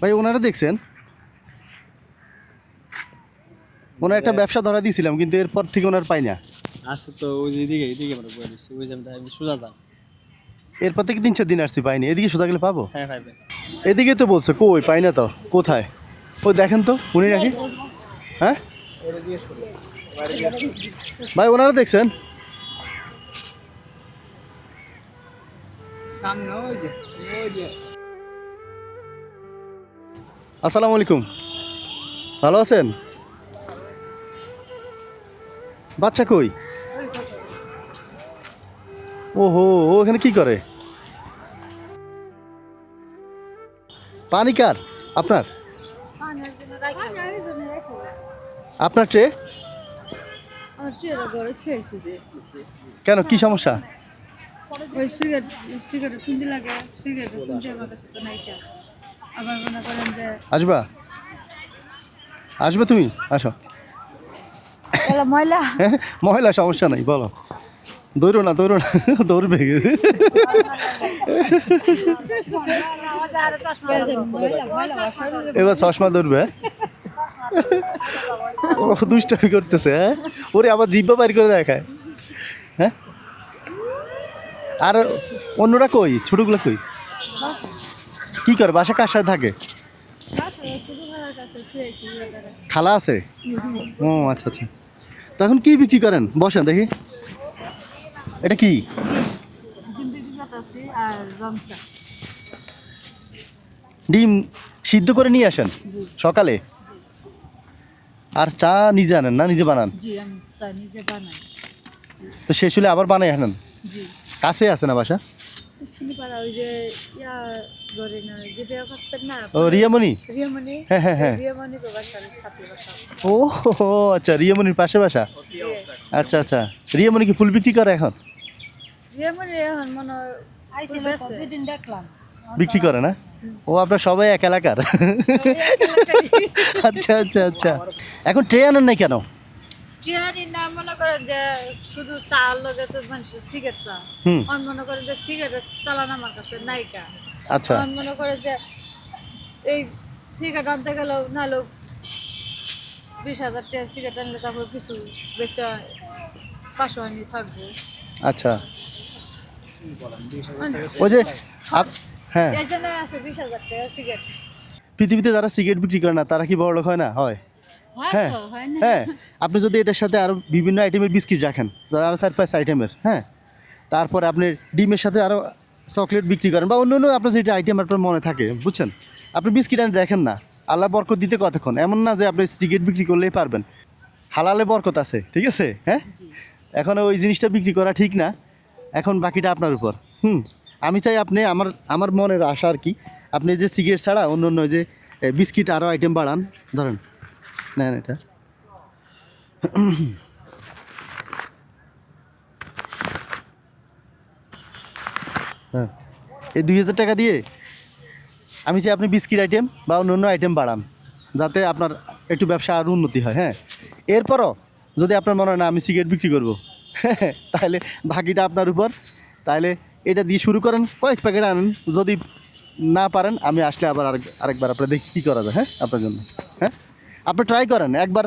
ভাই ওনারা দেখছেন? ওনার একটা ব্যবসা ধরা দিয়েছিলাম কিন্তু এরপর থেকে ওনার পাই না। আছে তো ওই যে এদিকে এদিকে আমরা দিচ্ছি ওই যে আমি সোজা যান। এরপর থেকে তিন চার দিন আসছি পাইনি। এদিকে সোজা গেলে পাবো? হ্যাঁ পাইবেন এদিকে তো বলছে কই পাই না তো কোথায়? ও দেখেন তো উনি নাকি? হ্যাঁ? ভাই ওনারা দেখছেন? সামনে ওই যে ওই যে। আসসালামু আলাইকুম। ভালো আছেন? বাচ্চা কই? ওহো, ও এখানে কি করে? পানি কার? আপনার? আপনার ট্রে? কেন, কি সমস্যা। আবার মনে করেন যে আসবা? আসবে তুমি? আসো। ময়লা? হ্যাঁ মহিলা সমস্যা নাই বলো। দৌড়ো না দৌড়ো না দৌড়বে। ময়লা ময়লা এবার চশমা ধরবে হ্যাঁ? ও দুষ্টামি করতেছে হ্যাঁ? ওরে আবার জিব্বা বাইর করে দেখায় হ্যাঁ? আর অন্যরা কই? ছোটগুলো কই? কি করে বাসা কার সাথে থাকে। খালা আছে? ও আচ্ছা আচ্ছা। তখন কি বিক্রি করেন? বসেন দেখি। এটা কি? ডিম সিদ্ধ করে নিয়ে আসেন? সকালে? আর চা নিজে আনেন না? নিজে বানান? তো শেষ হলে আবার বানাই আনেন? কাছে আছে না বাসা? স্কুলে পাড়া ওই যে ধরে না ভিডিও করছেন না? ও রিয়ামণি? রিয়ামণি? হ্যাঁ, হ্যাঁ, হ্যাঁ। রিয়ামণি তো বাসার সাথে বাসা ও আচ্ছা রিয়ামণির পাশে বাসা? আচ্ছা আচ্ছা। রিয়ামণি কি ফুল বিক্রি করে এখন? রিয়ামণি এখন মনে আইছিল দুদিন দেখলাম। বিক্রি করে না? ও আপনার সবাই এক এলাকার? আচ্ছা আচ্ছা আচ্ছা। এখন ট্রে আনেন নাই কেন? না মনে করেন যে শুধু চাল লগে তো মানুষের সিগারেট চা হুম। মনে করেন যে সিগারেট চালান আমার কাছে নাইকা। আচ্ছা। মনে করে যে এই সিগারেট আনতে গেলেও নাহলেও বিশ হাজার টাকা সিগারেট আনলে তারপর কিছু বেচা পাঁচশো আনি থাকব। আচ্ছা। ওই যে হ্যাঁ। এর জন্য আছে বিশ হাজার টাকা সিগারেট পৃথিবীতে যারা সিগারেট বিক্রি করে না তারা কি বড় লোক হয় না? হয়। হয় হ্যাঁ। না। আপনি যদি এটার সাথে আরও বিভিন্ন আইটেমের বিস্কিট রাখেন আরও চার পাঁচ আইটেমের হ্যাঁ। তারপরে আপনি ডিমের সাথে আরও চকলেট বিক্রি করেন বা অন্য অন্য আপনার যেটা আইটেম আপনার মনে থাকে বুঝছেন? আপনি বিস্কিট আনি দেখেন না। আল্লাহ বরকত দিতে কতক্ষণ? এমন না যে আপনি সিগারেট বিক্রি করলেই পারবেন। হালালে বরকত আছে ঠিক আছে? হ্যাঁ? এখন ওই জিনিসটা বিক্রি করা ঠিক না। এখন বাকিটা আপনার উপর। হুম? আমি চাই আপনি আমার আমার মনের আশা আর কি আপনি যে সিগারেট ছাড়া অন্য অন্য যে বিস্কিট আরও আইটেম বাড়ান। ধরেন নেন এটা। হ্যাঁ। এই দুই হাজার টাকা দিয়ে আমি চাই আপনি বিস্কিট আইটেম বা অন্য অন্য আইটেম বাড়ান, যাতে আপনার একটু ব্যবসা আরও উন্নতি হয় হ্যাঁ। এরপরও যদি আপনার মনে হয়, না, আমি সিগারেট বিক্রি করব, তাহলে বাকিটা আপনার উপর। তাহলে এটা দিয়ে শুরু করেন, কয়েক প্যাকেট আনেন। যদি না পারেন, আমি আসলে আবার আরেক, আরেকবার আপনার দেখি কী করা যায় হ্যাঁ আপনার জন্য হ্যাঁ। আপনি ট্রাই করেন, একবার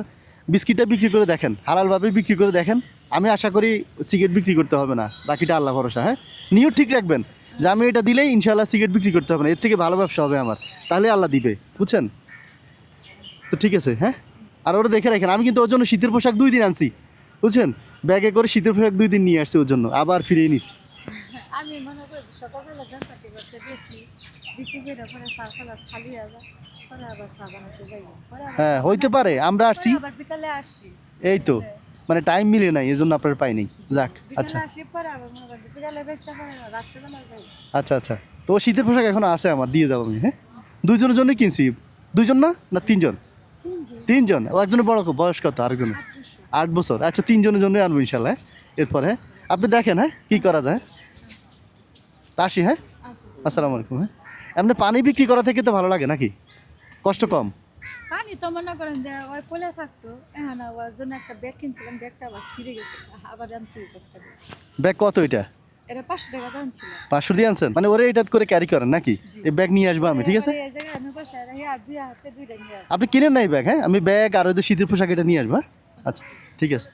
বিস্কিটটা বিক্রি করে দেখেন, হালালভাবে বিক্রি করে দেখেন। আমি আশা করি সিগারেট বিক্রি করতে হবে না, বাকিটা আল্লাহ ভরসা হ্যাঁ। নিয়েও ঠিক রাখবেন যে আমি এটা দিলেই ইনশাল্লাহ সিগারেট বিক্রি করতে হবে না। এর থেকে ভালো ব্যবসা হবে আমার। তাহলে আল্লাহ দিবে বুঝছেন? তো ঠিক আছে হ্যাঁ? আর ওটা দেখে রাখেন আমি কিন্তু ওর জন্য শীতের পোশাক দুই দিন আনছি বুঝছেন? ব্যাগে করে শীতের পোশাক দুই দিন নিয়ে আসছি ওর জন্য আবার ফিরিয়ে নিছি। আমি মনে করি সকালবেলা করতে হ্যাঁ হইতে পারে আমরা আসছি। এই তো। মানে টাইম মিলে নাই এই জন্য আপনার পাইনি যাক আচ্ছা। আচ্ছা আচ্ছা। তো শীতের পোশাক এখন আছে আমার দিয়ে যাব আমি হ্যাঁ? দুইজনের জন্যই কিনছি। দুইজন না? না তিনজন? তিনজন। একজনের বড় কো- বয়স কত? আরেকজন আট বছর। আচ্ছা তিনজনের জন্যই আনব ইনশাল্লাহ হ্যাঁ? এরপর হ্যাঁ? আপনি দেখেন হ্যাঁ? কী করা যায় তা আসি হ্যাঁ? আচ্ছা। আসসালামু আলাইকুম হ্যাঁ? এমনি পানি বিক্রি করা থেকে তো ভালো লাগে নাকি? কষ্ট কম? পানি তো মনে করেন যে ওই কোলে থাকতো এখন ওর জন্য একটা ব্যাগ কিনছিলাম ব্যাগটা আবার ছিঁড়ে গেছে আবার আনতে একটা ব্যাগ। কত এটা? এটা পাঁচশো টাকা দাম ছিল। পাঁচশো দিয়ে আনছেন? মানে ওরে এটা করে ক্যারি করেন নাকি? এই ব্যাগ নিয়ে আসব আমি ঠিক আছে। আপনি কিনেন নাই ব্যাগ হ্যাঁ? আমি ব্যাগ আর ওই শীতের পোশাক এটা নিয়ে আসব হ্যাঁ? আচ্ছা ঠিক আছে।